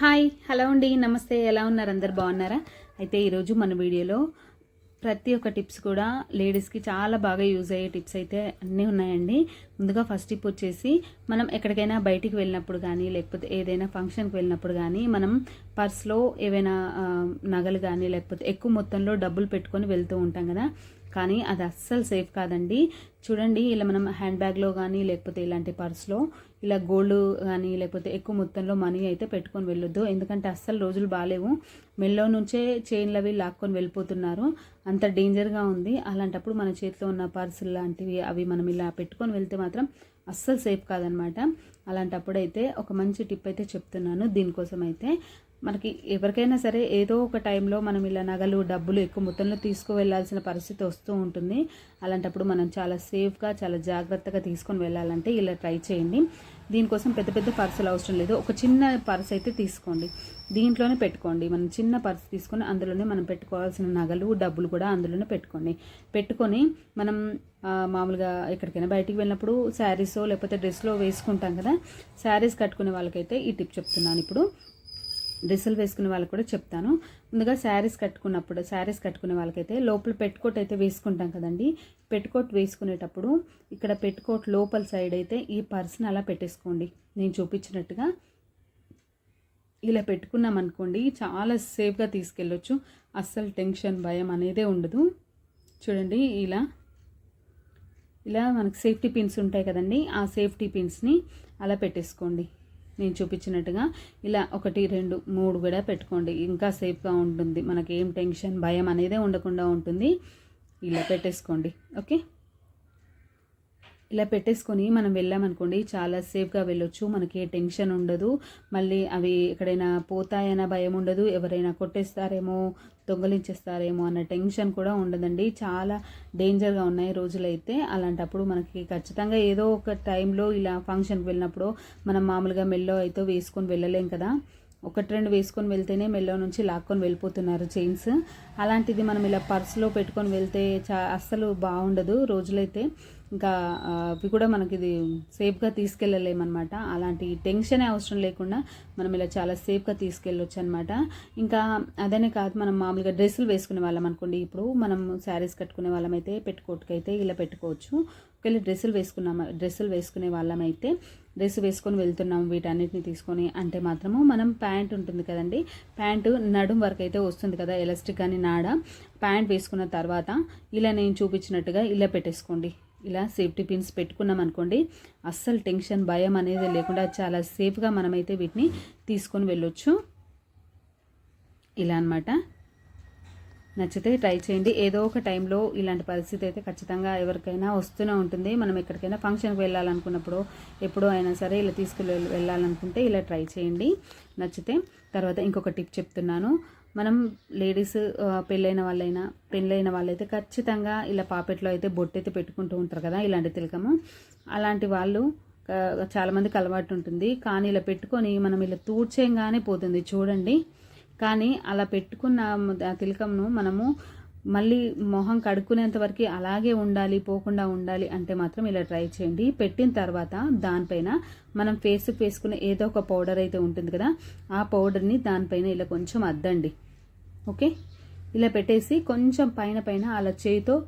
Hi hello అండి నమస్తే ఎలా ఉన్నారు? అందరు బాగున్నారా? అయితే ఈరోజు మన వీడియోలో ప్రతి ఒక్క టిప్స్ కూడా లేడీస్కి చాలా బాగా యూజ్ అయ్యే టిప్స్ అయితే అన్నీ ఉన్నాయండి. ముందుగా ఫస్ట్ టిప్ వచ్చేసి మనం ఎక్కడికైనా బయటికి వెళ్ళినప్పుడు కానీ లేకపోతే ఏదైనా ఫంక్షన్కి వెళ్ళినప్పుడు కానీ మనం పర్స్లో ఏవైనా నగలు కానీ లేకపోతే ఎక్కువ మొత్తంలో డబ్బులు పెట్టుకొని వెళ్తూ ఉంటాం కదా. కానీ అది అస్సలు సేఫ్ కాదండి. చూడండి ఇలా మనం హ్యాండ్ బ్యాగ్లో కానీ లేకపోతే ఇలాంటి పర్స్లో ఇలా గోల్డ్ కానీ లేకపోతే ఎక్కువ మొత్తంలో మనీ అయితే పెట్టుకొని వెళ్ళొద్దు. ఎందుకంటే అస్సలు రోజులు బాగాలేవు మెల్లో నుంచే చైన్లు అవి లాక్కొని వెళ్ళిపోతున్నారు. అంత డేంజర్గా ఉంది. అలాంటప్పుడు మన చేతిలో ఉన్న పర్సులు లాంటివి అవి మనం ఇలా పెట్టుకొని వెళ్తే మాత్రం అస్సలు సేఫ్ కాదనమాట. అలాంటప్పుడు అయితే ఒక మంచి టిప్ అయితే చెప్తున్నాను దీనికోసం అయితే మనకి ఎవరికైనా సరే ఏదో ఒక టైంలో మనం ఇలా నగలు డబ్బులు ఎక్కువ మొత్తంలో తీసుకువెళ్ళాల్సిన పరిస్థితి వస్తూ ఉంటుంది. అలాంటప్పుడు మనం చాలా సేఫ్గా చాలా జాగ్రత్తగా తీసుకొని వెళ్ళాలంటే ఇలా ట్రై చేయండి. దీనికోసం పెద్ద పెద్ద పర్సులు అవసరం లేదు. ఒక చిన్న పర్స్ అయితే తీసుకోండి. దీంట్లోనే పెట్టుకోండి. మనం చిన్న పర్స్ తీసుకొని అందులోనే మనం పెట్టుకోవాల్సిన నగలు డబ్బులు కూడా అందులోనే పెట్టుకోండి. పెట్టుకొని మనం మామూలుగా ఎక్కడికైనా బయటికి వెళ్ళినప్పుడు శారీస్ లేకపోతే డ్రెస్లో వేసుకుంటాం కదా శారీస్ కట్టుకునే వాళ్ళకైతే ఈ టిప్ చెప్తున్నాను ఇప్పుడు. డ్రెస్సులు వేసుకునే వాళ్ళకి కూడా చెప్తాను. ముందుగా శారీస్ కట్టుకున్నప్పుడు శారీస్ కట్టుకునే వాళ్ళకైతే లోపల పెట్టుకోట్ అయితే వేసుకుంటాం కదండి. పెట్టుకోట్ వేసుకునేటప్పుడు ఇక్కడ పెట్టుకోట్ లోపల సైడ్ అయితే ఈ పర్స్ని అలా పెట్టేసుకోండి. నేను చూపించినట్టుగా ఇలా పెట్టుకున్నాం అనుకోండి చాలా సేఫ్గా తీసుకెళ్ళొచ్చు. అస్సలు టెన్షన్ భయం అనేదే ఉండదు. చూడండి ఇలా. ఇలా మనకు సేఫ్టీ పిన్స్ ఉంటాయి కదండి ఆ సేఫ్టీ పిన్స్ని అలా పెట్టేసుకోండి. నేను చూపించినట్టుగా ఇలా ఒకటి రెండు మూడు కూడా పెట్టుకోండి. ఇంకా సేఫ్గా ఉంటుంది. మనకి ఏం టెన్షన్ భయం అనేదే ఉండకుండా ఉంటుంది. ఇలా పెట్టేసుకోండి. ఓకే? ఇలా పెట్టేసుకొని మనం వెళ్ళామనుకోండి చాలా సేఫ్గా వెళ్ళొచ్చు. మనకి ఏ టెన్షన్ ఉండదు. మళ్ళీ అవి ఎక్కడైనా పోతాయన్న భయం ఉండదు. ఎవరైనా కొట్టేస్తారేమో దొంగలించేస్తారేమో అన్న టెన్షన్ కూడా ఉండదండి. చాలా డేంజర్గా ఉన్నాయి రోజులైతే. అలాంటప్పుడు మనకి ఖచ్చితంగా ఏదో ఒక టైంలో ఇలా ఫంక్షన్కి వెళ్ళినప్పుడు మనం మామూలుగా మెల్లో అయితే వేసుకొని వెళ్ళలేం కదా. ఒకటి రెండు వేసుకొని వెళ్తేనే మెల్లో నుంచి లాక్కొని వెళ్ళిపోతున్నారు చైన్స్. అలాంటిది మనం ఇలా పర్స్లో పెట్టుకొని వెళ్తే చా అస్సలు బాగుండదు రోజులైతే. ఇంకా అవి కూడా మనకి ఇది సేఫ్గా తీసుకెళ్ళలేమన్నమాట. అలాంటి టెన్షన్ అవసరం లేకుండా మనం ఇలా చాలా సేఫ్గా తీసుకెళ్ళొచ్చు అనమాట ఇంకా అదనే కాదు మనం మామూలుగా డ్రెస్సులు వేసుకునే వాళ్ళం అనుకోండి. ఇప్పుడు మనం శారీస్ కట్టుకునే వాళ్ళమైతే పెట్టుకోవట్టుకైతే ఇలా పెట్టుకోవచ్చు. ఒకవేళ డ్రెస్సులు వేసుకున్నాం డ్రెస్సులు వేసుకునే వాళ్ళమైతే డ్రెస్ వేసుకొని వెళ్తున్నాం వీటన్నిటిని తీసుకొని అంటే మాత్రము మనం ప్యాంట్ ఉంటుంది కదండి. ప్యాంటు నడుం వరకు అయితే వస్తుంది కదా ఎలాస్టిక్ అని నాడ. ప్యాంట్ వేసుకున్న తర్వాత ఇలా నేను చూపించినట్టుగా ఇలా పెట్టేసుకోండి. ఇలా సేఫ్టీ పిన్స్ పెట్టుకున్నాం అనుకోండి అస్సలు టెన్షన్ భయం అనేది లేకుండా చాలా సేఫ్గా మనమైతే వీటిని తీసుకొని వెళ్ళొచ్చు. ఇలా అన్నమాట. నచ్చితే ట్రై చేయండి. ఏదో ఒక టైంలో ఇలాంటి పరిస్థితి అయితే ఖచ్చితంగా ఎవరికైనా వస్తూనే ఉంటుంది. మనం ఎక్కడికైనా ఫంక్షన్కి వెళ్ళాలనుకున్నప్పుడు ఎప్పుడో అయినా సరే ఇలా తీసుకుని వెళ్ళాలనుకుంటే ఇలా ట్రై చేయండి. నచ్చితే తర్వాత ఇంకొక టిప్ చెప్తున్నాను. మనం లేడీస్ పెళ్ళైన వాళ్ళైనా పెళ్ళైన వాళ్ళైతే ఖచ్చితంగా ఇలా పాపెట్లో అయితే బొట్టైతే పెట్టుకుంటూ ఉంటారు కదా ఇలాంటి తిలకము. అలాంటి వాళ్ళు చాలామందికి అలవాటు ఉంటుంది. కానీ ఇలా పెట్టుకొని మనం ఇలా తూడ్చేయంగానే పోతుంది చూడండి. కానీ అలా పెట్టుకున్న ఆ తిలకంను మనము మళ్ళీ మొహం కడుక్కునేంత వరకు అలాగే ఉండాలి పోకుండా ఉండాలి అంటే మాత్రం ఇలా ట్రై చేయండి. పెట్టిన తర్వాత దానిపైన మనం ఫేస్కి వేసుకునే ఏదో ఒక పౌడర్ అయితే ఉంటుంది కదా ఆ పౌడర్ని దానిపైన ఇలా కొంచెం అద్దండి. ఓకే? ఇలా పెట్టేసి కొంచెం పైన పైన అలా చేయితో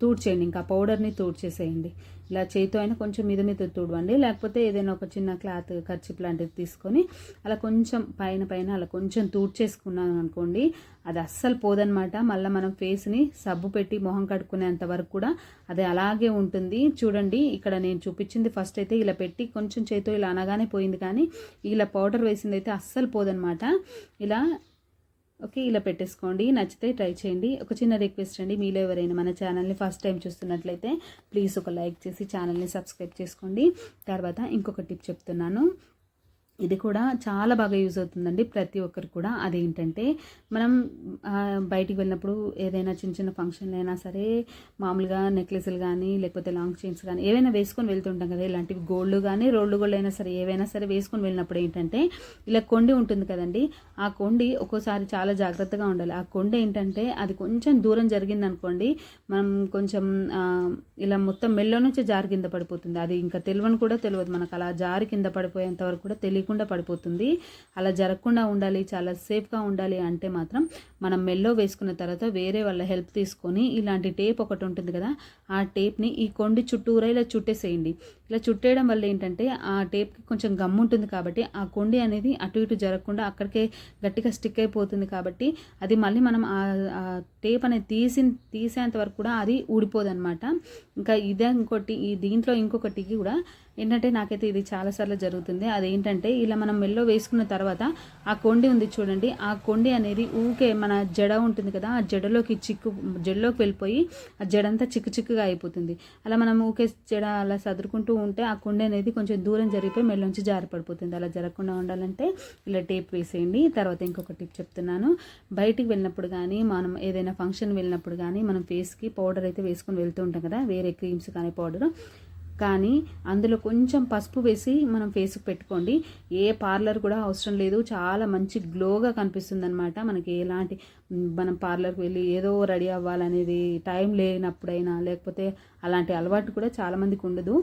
తూడ్చేయండి. ఇంకా పౌడర్ని తూడ్చేసేయండి. ఇలా చేతితో అయినా కొంచెం మీద మీద తుడవండి. లేకపోతే ఏదైనా ఒక చిన్న క్లాత్ ఖర్చు లాంటిది తీసుకొని అలా కొంచెం పైన పైన అలా కొంచెం తూడ్చేసుకున్నాను అనుకోండి అది అస్సలు పోదనమాట మళ్ళీ మనం ఫేస్ని సబ్బు పెట్టి మొహం కడుక్కునేంత వరకు కూడా అది అలాగే ఉంటుంది. చూడండి ఇక్కడ నేను చూపించింది ఫస్ట్ అయితే ఇలా పెట్టి కొంచెం చేతితో ఇలా అనగానే పోయింది కానీ ఇలా పౌడర్ వేసింది అయితే అస్సలు పోదనమాట ఇలా ఓకే ఇలా పెట్టేసుకోండి. నచ్చితే ట్రై చేయండి. ఒక చిన్న రిక్వెస్ట్ అండి మీలో ఎవరైనా మన ఛానల్ని ఫస్ట్ టైం చూస్తున్నట్లయితే ప్లీజ్ ఒక లైక్ చేసి ఛానల్ని సబ్స్క్రైబ్ చేసుకోండి. తర్వాత ఇంకొక టిప్ చెప్తున్నాను. ఇది కూడా చాలా బాగా యూజ్ అవుతుందండి ప్రతి ఒక్కరికి కూడా. అదేంటంటే మనం బయటికి వెళ్ళినప్పుడు ఏదైనా చిన్న చిన్న ఫంక్షన్లు అయినా సరే మామూలుగా నెక్లెస్లు కానీ లేకపోతే లాంగ్ చైన్స్ కానీ ఏవైనా వేసుకొని వెళ్తుంటాం కదా ఇలాంటివి గోల్డ్ కానీ రోల్డ్ గోల్డ్ అయినా సరే ఏవైనా సరే వేసుకొని వెళ్ళినప్పుడు ఏంటంటే ఇలా కొండి ఉంటుంది కదండి ఆ కొండి ఒక్కోసారి చాలా జాగ్రత్తగా ఉండాలి. ఆ కొండ ఏంటంటే అది కొంచెం దూరం జరిగింది అనుకోండి మనం కొంచెం ఇలా మొత్తం మెల్లో నుంచి జారి కింద పడిపోతుంది. అది ఇంకా తెలియని కూడా తెలియదు మనకు అలా జారి కింద పడిపోయేంత వరకు కూడా తెలియకుండా లేకుండా పడిపోతుంది. అలా జరగకుండా ఉండాలి చాలా సేఫ్గా ఉండాలి అంటే మాత్రం మనం మెల్లో వేసుకున్న తర్వాత వేరే వాళ్ళ హెల్ప్ తీసుకొని ఇలాంటి టేప్ ఒకటి ఉంటుంది కదా ఆ టేప్ని ఈ కొండి చుట్టూరా ఇలా చుట్టేసేయండి. ఇలా చుట్టేయడం వల్ల ఏంటంటే ఆ టేప్కి కొంచెం గమ్ ఉంటుంది కాబట్టి ఆ కొండి అనేది అటు ఇటు జరగకుండా అక్కడికే గట్టిగా స్టిక్ అయిపోతుంది కాబట్టి అది మళ్ళీ మనం ఆ టేప్ అనేది తీసి తీసేంత వరకు కూడా అది ఊడిపోదనమాట ఇంకా ఇదే ఇంకోటి ఈ దీంట్లో ఇంకొకటి కూడా ఏంటంటే నాకైతే ఇది చాలాసార్లు జరుగుతుంది. అదేంటంటే ఇలా మనం మెల్లో వేసుకున్న తర్వాత ఆ కొండి ఉంది చూడండి. ఆ కొండి అనేది ఊకే మన జడ ఉంటుంది కదా ఆ జడలోకి చిక్కు జడలోకి వెళ్ళిపోయి ఆ జడంతా చిక్కు చిక్కుగా అయిపోతుంది. అలా మనం ఊకే జడ అలా సదురుకుంటూ ఉంటే ఆ కుండ అనేది కొంచెం దూరం జరిగిపోయి మెల్లోంచి జారిపడిపోతుంది అలా జరగకుండా ఉండాలంటే ఇలా టేప్ వేసేయండి. తర్వాత ఇంకొక టిప్ చెప్తున్నాను. బయటికి వెళ్ళినప్పుడు కానీ మనం ఏదైనా ఫంక్షన్ వెళ్ళినప్పుడు కానీ మనం ఫేస్కి పౌడర్ అయితే వేసుకొని వెళ్తూ ఉంటాం కదా వేరే క్రీమ్స్ కానీ పౌడర్. కానీ అందులో కొంచెం పసుపు వేసి మనం ఫేస్కి పెట్టుకోండి. ఏ పార్లర్ కూడా అవసరం లేదు. చాలా మంచి గ్లోగా కనిపిస్తుంది అనమాట మనకి ఎలాంటి మనం పార్లర్కి వెళ్ళి ఏదో రెడీ అవ్వాలనేది టైం లేనప్పుడైనా లేకపోతే అలాంటి అలవాటు కూడా చాలామందికి ఉండదు.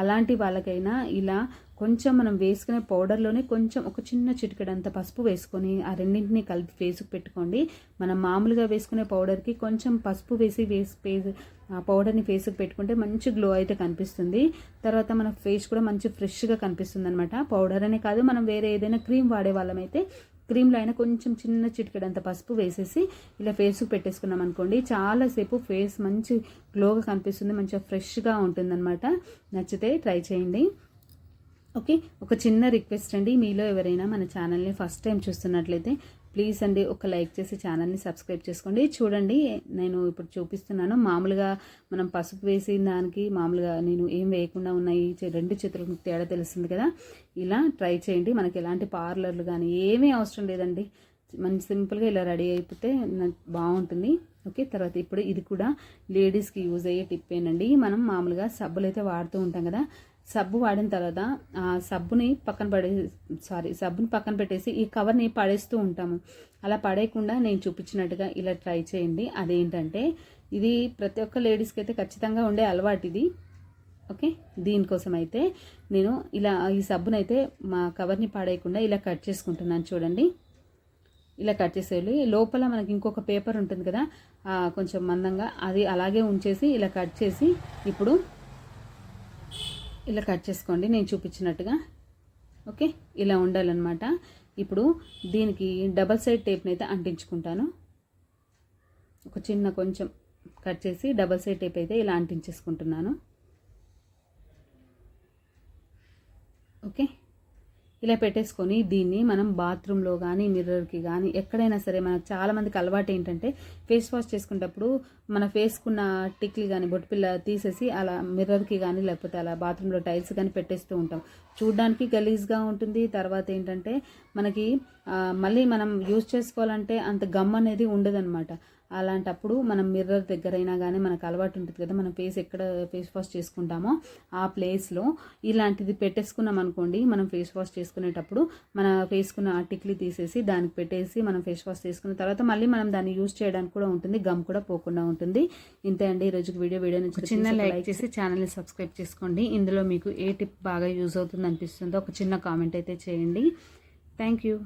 అలాంటి వాళ్ళకైనా ఇలా కొంచెం మనం వేసుకునే పౌడర్లోనే కొంచెం ఒక చిన్న చిటికెడంత పసుపు వేసుకొని ఆ రెండింటిని కలిపి ఫేస్కి పెట్టుకోండి. మనం మామూలుగా వేసుకునే పౌడర్కి కొంచెం పసుపు వేసి వేసి ఫేస్ ఆ పౌడర్ని ఫేస్కి పెట్టుకుంటే మంచి గ్లో అయితే కనిపిస్తుంది. తర్వాత మన ఫేస్ కూడా మంచి ఫ్రెష్గా కనిపిస్తుంది అనమాట పౌడర్ అనే కాదు మనం వేరే ఏదైనా క్రీమ్ వాడే వాళ్ళమైతే క్రీమ్లో అయినా కొంచెం చిన్న చిటికెడంత పసుపు వేసేసి ఇలా ఫేస్కి పెట్టేసుకున్నాం అనుకోండి చాలాసేపు ఫేస్ మంచి గ్లోగా కనిపిస్తుంది మంచిగా ఫ్రెష్గా ఉంటుందన్నమాట. నచ్చితే ట్రై చేయండి. ఓకే? ఒక చిన్న రిక్వెస్ట్ అండి. మీలో ఎవరైనా మన ఛానల్ని ఫస్ట్ టైం చూస్తున్నట్లయితే ప్లీజ్ అండి ఒక లైక్ చేసి ఛానల్ని సబ్స్క్రైబ్ చేసుకోండి. చూడండి నేను ఇప్పుడు చూపిస్తున్నాను. మామూలుగా మనం పసుపు వేసిన దానికి మామూలుగా నేను ఏం వేయకుండా ఉన్నాయి రెండు చేతులకు తేడా తెలుస్తుంది కదా? ఇలా ట్రై చేయండి. మనకి ఎలాంటి పార్లర్లు కానీ ఏమీ అవసరం లేదండి. మంచి సింపుల్గా ఇలా రెడీ అయిపోతే బాగుంటుంది. ఓకే? తర్వాత ఇప్పుడు ఇది కూడా లేడీస్కి యూజ్ అయ్యే టిప్ ఏనండి మనం మామూలుగా సబ్బులు అయితే వాడుతూ ఉంటాం కదా? సబ్బు వాడిన తర్వాత ఆ సబ్బుని పక్కన పడే సారీ సబ్బుని పక్కన పెట్టేసి ఈ కవర్ని పడేస్తూ ఉంటాము. అలా పడేయకుండా నేను చూపించినట్టుగా ఇలా ట్రై చేయండి. అదేంటంటే ఇది ప్రతి ఒక్క లేడీస్కి అయితే ఖచ్చితంగా ఉండే అలవాటు ఇది. ఓకే? దీనికోసం అయితే నేను ఇలా ఈ సబ్బునైతే మా కవర్ని పాడేయకుండా ఇలా కట్ చేసుకుంటున్నాను చూడండి. ఇలా కట్ చేసేయాలి. లోపల మనకి ఇంకొక పేపర్ ఉంటుంది కదా కొంచెం మందంగా అది అలాగే ఉంచేసి ఇలా కట్ చేసి ఇప్పుడు ఇలా కట్ చేసుకోండి నేను చూపించినట్టుగా. ఓకే? ఇలా ఉండాలన్నమాట. ఇప్పుడు దీనికి డబల్ సైడ్ టేప్ని అయితే అంటించుకుంటాను. ఒక చిన్న కొంచెం కట్ చేసి డబల్ సైడ్ టేప్ అయితే ఇలా అంటించేసుకుంటున్నాను. ఓకే? ఇలా పెట్టేసుకొని దీన్ని మనం బాత్రూంలో కానీ మిర్రర్కి కానీ ఎక్కడైనా సరే మనకు చాలామందికి అలవాటు ఏంటంటే ఫేస్ వాష్ చేసుకునేటప్పుడు మన ఫేస్కున్న టిక్లు కానీ బొట్టుపిల్ల తీసేసి అలా మిర్రర్కి కానీ లేకపోతే అలా బాత్రూంలో టైల్స్ కానీ పెట్టేస్తూ ఉంటాం. చూడ్డానికి గలీజ్గా ఉంటుంది. తర్వాత ఏంటంటే మనకి మళ్ళీ మనం యూజ్ చేసుకోవాలంటే అంత గమ్ అనేది ఉండదన్నమాట. అలాంటప్పుడు మనం మిర్రర్ దగ్గరైనా కానీ మనకు అలవాటు ఉంటుంది కదా మనం ఫేస్ ఎక్కడ ఫేస్ వాష్ చేసుకుంటామో ఆ ప్లేస్లో ఇలాంటిది పెట్టేసుకున్నాం అనుకోండి మనం ఫేస్ వాష్ చేసుకునేటప్పుడు మన ఫేస్కున్న ఆర్టిక్లీ తీసేసి దానికి పెట్టేసి మనం ఫేస్ వాష్ చేసుకున్న తర్వాత మళ్ళీ మనం దాన్ని యూజ్ చేయడానికి కూడా ఉంటుంది గమ్ కూడా పోకుండా ఉంటుంది. ఇంతే అండి ఈరోజుకి వీడియో వీడియో నుంచి చిన్న లైక్ చేసి ఛానల్ని సబ్స్క్రైబ్ చేసుకోండి. ఇందులో మీకు ఏ టిప్ బాగా యూజ్ అవుతుంది అనిపిస్తుందో ఒక చిన్న కామెంట్ అయితే చేయండి. Thank you